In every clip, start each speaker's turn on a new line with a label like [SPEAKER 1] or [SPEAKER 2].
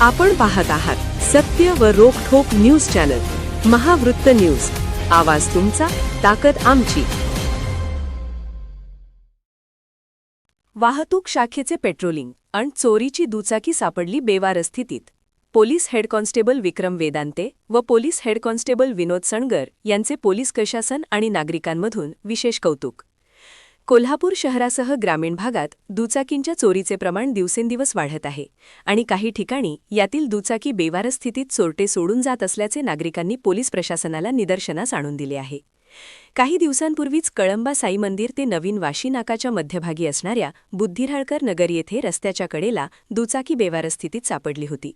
[SPEAKER 1] आपण पाहत आहात सत्य व रोखोक न्यूज चॅनल महावृत्त न्यूज. आवाज तुमचा ताकद आमची. वाहतूक शाखेचे पेट्रोलिंग आणि चोरीची दुचाकी सापडली बेवार स्थितीत. Police head constable Vikram Vedante व police head constable Vinod Sangar यांचे पोलीस प्रशासन आणि नागरिकांमधून विशेष कौतुक. कोल्हापूर शहरासह ग्रामीण भागात दुचाकींच्या चोरीचे प्रमाण दिवसेंदिवस वाढत आहे आणि काही ठिकाणी यातील दुचाकी बेवार स्थितीत चोरटे सोडून जात असल्याचे नागरिकांनी पोलीस प्रशासनाला निदर्शनास आणून दिले आहे. काही दिवसांपूर्वीच कळंबा साई मंदिर ते नवीन वाशी नाकाच्या मध्यभागी असणाऱ्या बुद्धिराळकर नगर येथे रस्त्याच्या कडेला दुचाकी बेवार स्थितीत सापडली होती.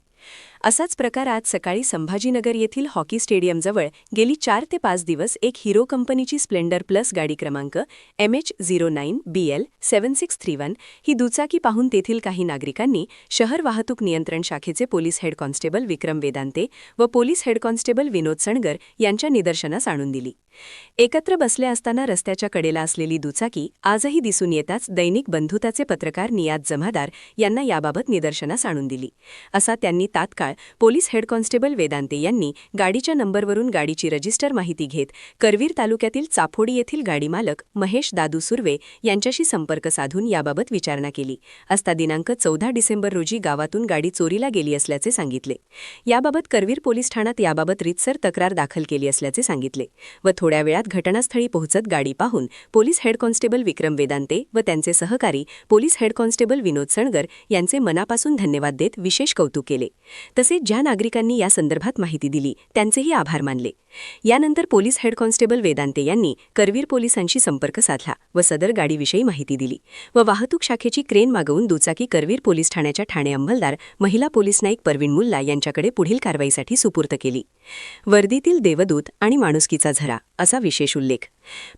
[SPEAKER 1] असाच प्रकार आज सकाळी संभाजीनगर येथील हॉकी स्टेडियमजवळ गेली चार ते पाच दिवस एक हिरो कंपनीची स्प्लेंडर प्लस गाडी क्रमांक M H zero nine B L seven six three one ही दुचाकी पाहून तेथील काही नागरिकांनी शहर वाहतूक नियंत्रण शाखेचे police head constable Vikram Vedante व police head constable Vinod Sangar यांच्या निदर्शनास आणून दिली. एकत्र बसले असताना रस्त्याच्या कडेला असलेली दुचाकी आजही दिसून येताच दैनिक बंधुताचे पत्रकार नियाज जमादार यांना याबाबत निदर्शनास आणून दिली. असा त्यांनी तात्काळ पोलीस हेड कॉन्स्टेबल वेदांते यांनी गाडीच्या नंबरवरून गाडीची रजिस्टर माहिती घेत करवीर तालुक्यातील चाफोडी येथील गाडी मालक महेश दादू सुर्वे यांच्याशी संपर्क साधून याबाबत विचारणा केली. असता दिनांक चौदा डिसेंबर रोजी गावातून गाडी चोरीला गेली असल्याचे सांगितले. याबाबत करवीर पोलीस ठाण्यात याबाबत रितसर तक्रार दाखल केली असल्याचे सांगितले व थोड्या वेळात घटनास्थळी पोहोचत गाडी पाहून police head constable Vikram Vedante व त्यांचे सहकारी police head constable Vinod Sangar यांचे मनापासून धन्यवाद देत विशेष कौतुक केले. तसेच ज्या नागरिकांनी या संदर्भात माहिती दिली त्यांचेही आभार मानले. यानंतर पोलीस हेड कॉन्स्टेबल वेदांते यांनी करवीर पोलिसांशी संपर्क साधला व सदर गाडीविषयी माहिती दिली व वाहतूक शाखेची क्रेन मागवून दुचाकी करवीर पोलीस ठाण्याच्या ठाणे अंमलदार महिला पोलीस नाईक परवीण मुल्ला यांच्याकडे पुढील कारवाईसाठी सुपूर्त केली. वर्दीतील देवदूत आणि माणुसकीचा झरा असा विशेष उल्लेख.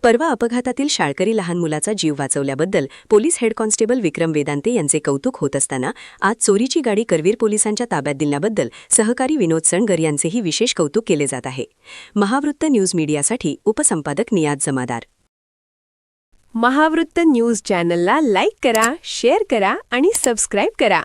[SPEAKER 1] परवा अपघातातील शाळकरी लहान मुलाचा जीव वाचवल्याबद्दल police head constable Vikram Vedante यांचे कौतुक होत असताना आज चोरीची गाडी करवीर पोलिसांच्या ताब्यात दिल्याबद्दल सहकारी विनोद सणगर यांचेही विशेष कौतुक केले जात आहे. महावृत्त न्यूज मीडियासाठी उपसंपादक नियाज जमादार. महावृत्त न्यूज चॅनलला लाईक करा शेअर करा आणि सबस्क्राईब करा.